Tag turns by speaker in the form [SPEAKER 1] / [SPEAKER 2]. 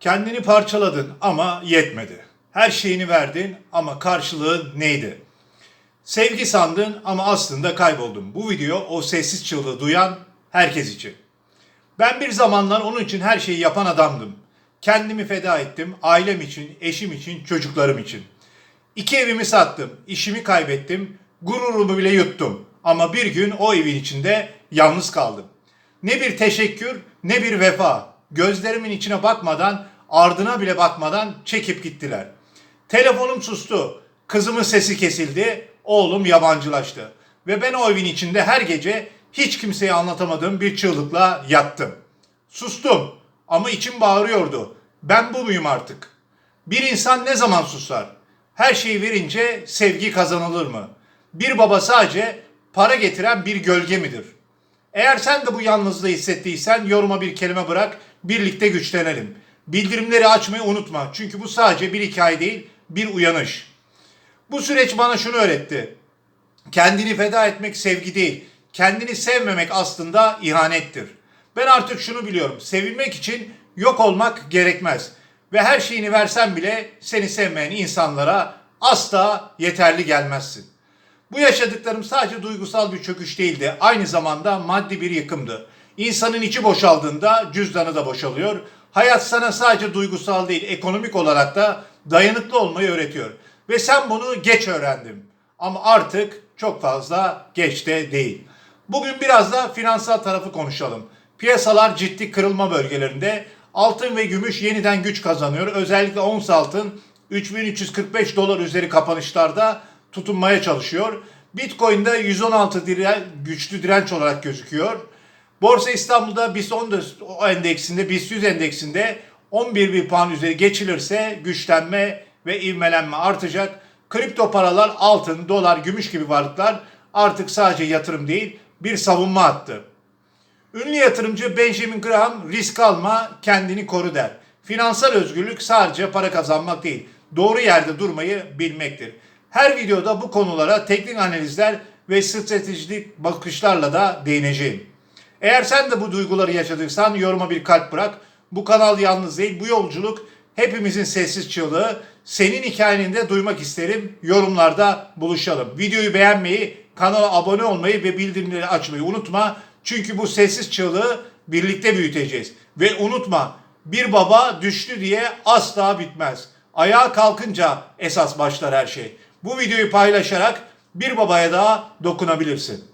[SPEAKER 1] Kendini parçaladın ama yetmedi. Her şeyini verdin ama karşılığı neydi? Sevgi sandın ama aslında kayboldun. Bu video o sessiz çığlığı duyan herkes için. Ben bir zamanlar onun için her şeyi yapan adamdım. Kendimi feda ettim, ailem için, eşim için, çocuklarım için. İki evimi sattım, işimi kaybettim, gururumu bile yuttum. Ama bir gün o evin içinde yalnız kaldım. Ne bir teşekkür, ne bir vefa. Gözlerimin içine bakmadan, ardına bile bakmadan çekip gittiler. Telefonum sustu. Kızımın sesi kesildi. Oğlum yabancılaştı. Ve ben o evin içinde her gece hiç kimseye anlatamadığım bir çığlıkla yattım. Sustum ama içim bağırıyordu. Ben bu muyum artık? Bir insan ne zaman susar? Her şeyi verince sevgi kazanılır mı? Bir baba sadece para getiren bir gölge midir? Eğer sen de bu yalnızlığı hissettiysen yoruma bir kelime bırak, birlikte güçlenelim. Bildirimleri açmayı unutma çünkü bu sadece bir hikaye değil, bir uyanış. Bu süreç bana şunu öğretti. Kendini feda etmek sevgi değil. Kendini sevmemek aslında ihanettir. Ben artık şunu biliyorum. Sevilmek için yok olmak gerekmez. Ve her şeyini versen bile seni sevmeyen insanlara asla yeterli gelmezsin. Bu yaşadıklarım sadece duygusal bir çöküş değildi. Aynı zamanda maddi bir yıkımdı. İnsanın içi boşaldığında cüzdanı da boşalıyor. Hayat sana sadece duygusal değil, ekonomik olarak da dayanıklı olmayı öğretiyor. Ve sen bunu geç öğrendin. Ama artık çok fazla geç de değil. Bugün biraz da finansal tarafı konuşalım. Piyasalar ciddi kırılma bölgelerinde. Altın ve gümüş yeniden güç kazanıyor. Özellikle ons altın 3345 dolar üzeri kapanışlarda tutunmaya çalışıyor. Bitcoin'de 116 diren, güçlü direnç olarak gözüküyor. Borsa İstanbul'da BIST 10 endeksinde, BIST 100 endeksinde 11 bin puan üzeri geçilirse güçlenme ve ivmelenme artacak. Kripto paralar, altın, dolar, gümüş gibi varlıklar artık sadece yatırım değil bir savunma hattı. Ünlü yatırımcı Benjamin Graham risk alma, kendini koru der. Finansal özgürlük sadece para kazanmak değil, doğru yerde durmayı bilmektir. Her videoda bu konulara teknik analizler ve stratejik bakışlarla da değineceğim. Eğer sen de bu duyguları yaşadıysan yoruma bir kalp bırak. Bu kanal yalnız değil, bu yolculuk hepimizin sessiz çığlığı. Senin hikayeni de duymak isterim. Yorumlarda buluşalım. Videoyu beğenmeyi, kanala abone olmayı ve bildirimleri açmayı unutma. Çünkü bu sessiz çığlığı birlikte büyüteceğiz. Ve unutma bir baba düştü diye asla bitmez. Ayağa kalkınca esas başlar her şey. Bu videoyu paylaşarak bir babaya daha dokunabilirsin.